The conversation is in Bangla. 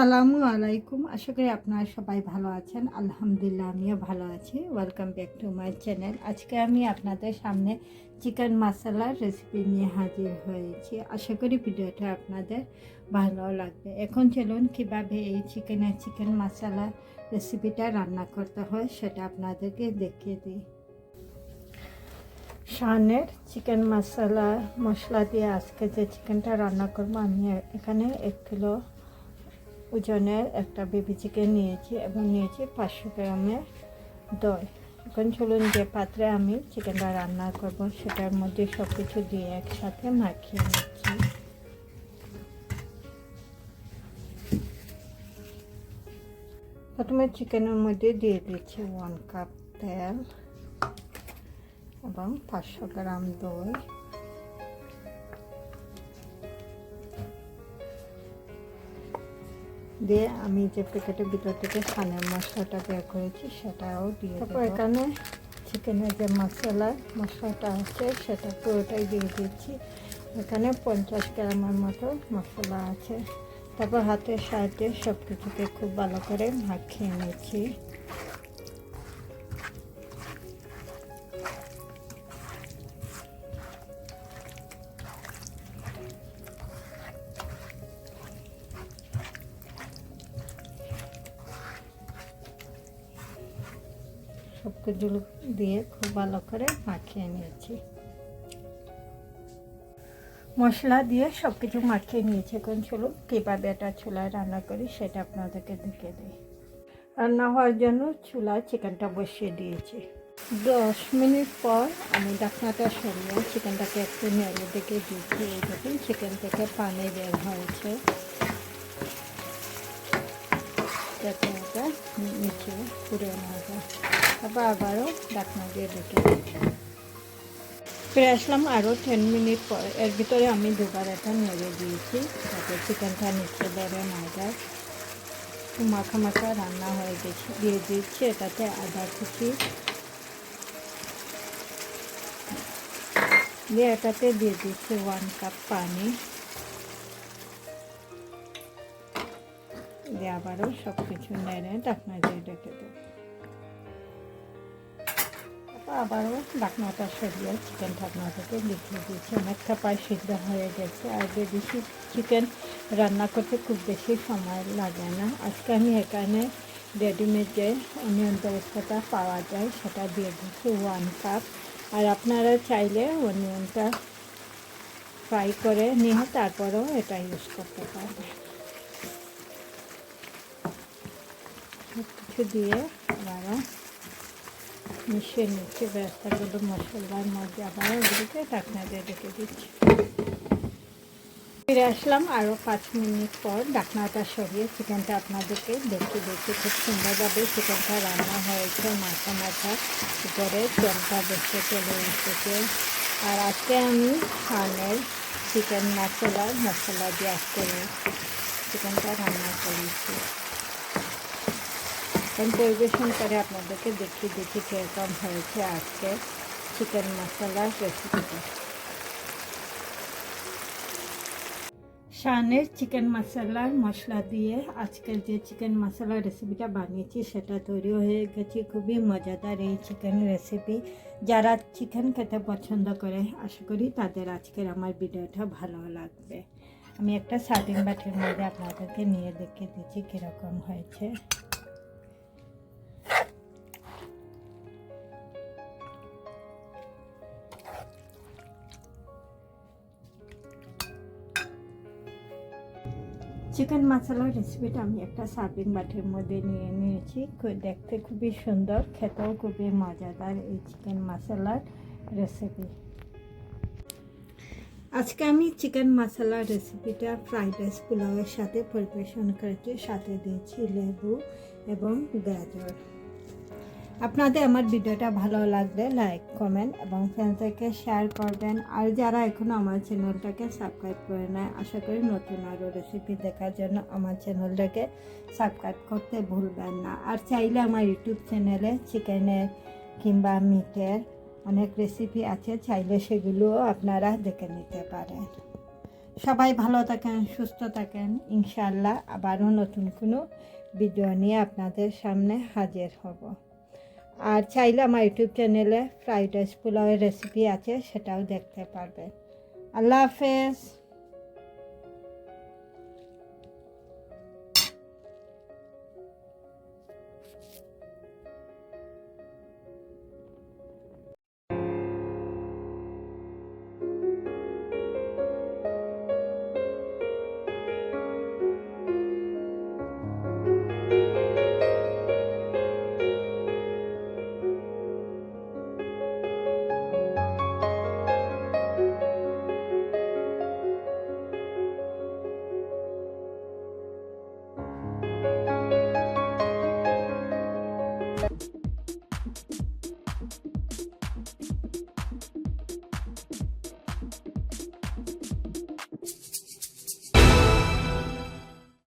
আসসালামু আলাইকুম। আশা করি আপনারা সবাই ভালো আছেন। আলহামদুলিল্লাহ, আমিও ভালো আছি। Welcome back to my channel আজকে আমি আপনাদের সামনে চিকেন মশলার রেসিপি নিয়ে হাজির হয়েছি। আশা করি ভিডিওটা আপনাদের ভালো লাগবে। এখন চলুন কীভাবে এই চিকেনের চিকেন মশলা রেসিপিটা রান্না করতে হয় সেটা আপনাদেরকে দেখিয়ে দিই। শানের চিকেন মশলা মশলা দিয়ে আজকে যে চিকেনটা রান্না করব, আমি এখানে এক কিলো ওজনের একটা বেবি চিকেন নিয়েছি এবং নিয়েছি পাঁচশো গ্রামের দই। এখন চলুন যে পাত্রে আমি চিকেনটা রান্না করব, সেটার মধ্যে সব কিছু দিয়ে একসাথে মাখিয়ে নিচ্ছি। প্রথমে চিকেনের মধ্যে দিয়ে দিচ্ছি ওয়ান কাপ তেল এবং পাঁচশো গ্রাম দই। দিয়ে আমি যে প্যাকেটের ভিতর থেকে সানের মশলাটা বের করেছি সেটাও দিয়ে তারপর এখানে চিকেনের যে মশলা মশলাটা আছে সেটা পুরোটাই দিয়ে দিচ্ছি। এখানে পঞ্চাশ গ্রামের মতো মশলা আছে। তারপর হাতের সাহায্যে সব কিছুকে খুব ভালো করে মাখিয়ে নিচ্ছি। সব কিছু দিয়ে খুব ভালো করে মাখিয়ে নিয়েছি। মশলা দিয়ে সব কিছু মাখিয়ে নিয়েছি। এখন চলুন কীভাবে এটা চুলায় রান্না করি সেটা আপনাদেরকে দেখে দিই। রান্না হওয়ার জন্য চুলায় চিকেনটা বসিয়ে দিয়েছি। দশ মিনিট পর আমি ডাকনাটা সরিয়ে চিকেনটাকে একটু নেড়ে দেখে দিয়েছি এই দেখুন চিকেন থেকে পানি বের হয়েছে। এটা নিচে পুড়ে না যায় তারপর আবারও ডাকনা দিয়ে ঢেকে ফিরে আসলাম আরও টেন মিনিট পর। এর ভিতরে আমি দুবার এটা নেড়ে দিয়েছি। যাতে চিকেনটা নিচে ধরে না যায় মাখা মাখা রান্না হয়ে গেছে, দিয়ে দিচ্ছি এটাতে আদা কুচি। দিয়ে এটাতে দিয়ে দিচ্ছি ওয়ান কাপ পানি। দিয়ে আবারও সব কিছু নেড়ে ডাকনা দিয়ে রেখে দেবো। আবারও ডাকনাটা সরিয়ে চিকেন ঢাকনাটাকে দেখিয়ে দিয়েছি। অনেকটা প্রায় সিদ্ধ হয়ে গেছে। আর যে বেশি চিকেন রান্না করতে খুব বেশি সময় লাগে না। আজকে আমি এখানে রেডিমেড যে অনিয়ন ব্যবস্থাটা পাওয়া যায়, সেটা দিয়ে দিচ্ছি ওয়ান কাপ আর আপনারা চাইলে অনিয়নটা ফ্রাই করে নিয়ে তারপরেও এটা ইউজ করতে পারবে কিছু দিয়ে আবারও মিশিয়ে নিচ্ছি ব্যবস্থাগুলো মশলার মধ্যে আবার ওগুলোকে ঢাকনা দিয়ে রেখে দিচ্ছি। ফিরে আসলাম আরও পাঁচ মিনিট পর ঢাকনাটা সরিয়ে চিকেনটা আপনাদেরকে দেখে দেখি খুব সুন্দরভাবে চিকেনটা রান্না হয়েছে, মাথা মাথা উপরে তেলটা বসে চলে এসেছে। আর আজকে আমি খানের চিকেন মশলা মশলা দিয়ে আজকে চিকেনটা রান্না করেছি। এখন পরিবেশন করে আপনাদেরকে দেখিয়ে দেখি কীরকম হয়েছে আজকে চিকেন মশলার রেসিপিটা শানের চিকেন মশলার মশলা দিয়ে আজকের যে চিকেন মশলা রেসিপিটা বানিয়েছি, সেটা তৈরি হয়ে গেছে। খুবই মজাদার এই চিকেন রেসিপি যারা চিকেন খেতে পছন্দ করে, আশা করি তাদের আজকের আমার ভিডিওটা ভালো লাগবে। আমি একটা সার্টিন বাটির মধ্যে আপনাদেরকে নিয়ে দেখিয়ে দিচ্ছি কীরকম হয়েছে। চিকেন মশলার রেসিপিটা আমি একটা সার্ভিং বাটির মধ্যে নিয়ে নিয়েছি। দেখতে খুবই সুন্দর, খেতেও খুবই মজাদার এই চিকেন মশলার রেসিপি আজকে আমি চিকেন মশলার রেসিপিটা ফ্রাইড রাইস পোলাওয়ের সাথে পরিবেশন করেছি সাথে দিয়েছি লেবু এবং গাজর। আপনাদের আমার ভিডিওটা ভালো লাগলে লাইক কমেন্ট এবং ফ্রেন্ডদেরকে শেয়ার করবেন। আর যারা এখনও আমার চ্যানেলটাকে সাবস্ক্রাইব করে নেয় আশা করি নতুন আরও রেসিপি দেখার জন্য আমার চ্যানেলটাকে সাবস্ক্রাইব করতে ভুলবেন না। আর চাইলে আমার ইউটিউব চ্যানেলে চিকেনের কিংবা মিটের অনেক রেসিপি আছে, চাইলে সেগুলোও আপনারা দেখে নিতে পারেন। সবাই ভালো থাকেন, সুস্থ থাকেন ইনশাল্লাহ আবারও নতুন কোনো ভিডিও নিয়ে আপনাদের সামনে হাজির হব। আর চাইলে আমার ইউটিউব চ্যানেলে ফ্রাইড রাইস পোলাওয়ের রেসিপি আছে, সেটাও দেখতে পারবে আল্লাহ হাফেজ। Bye.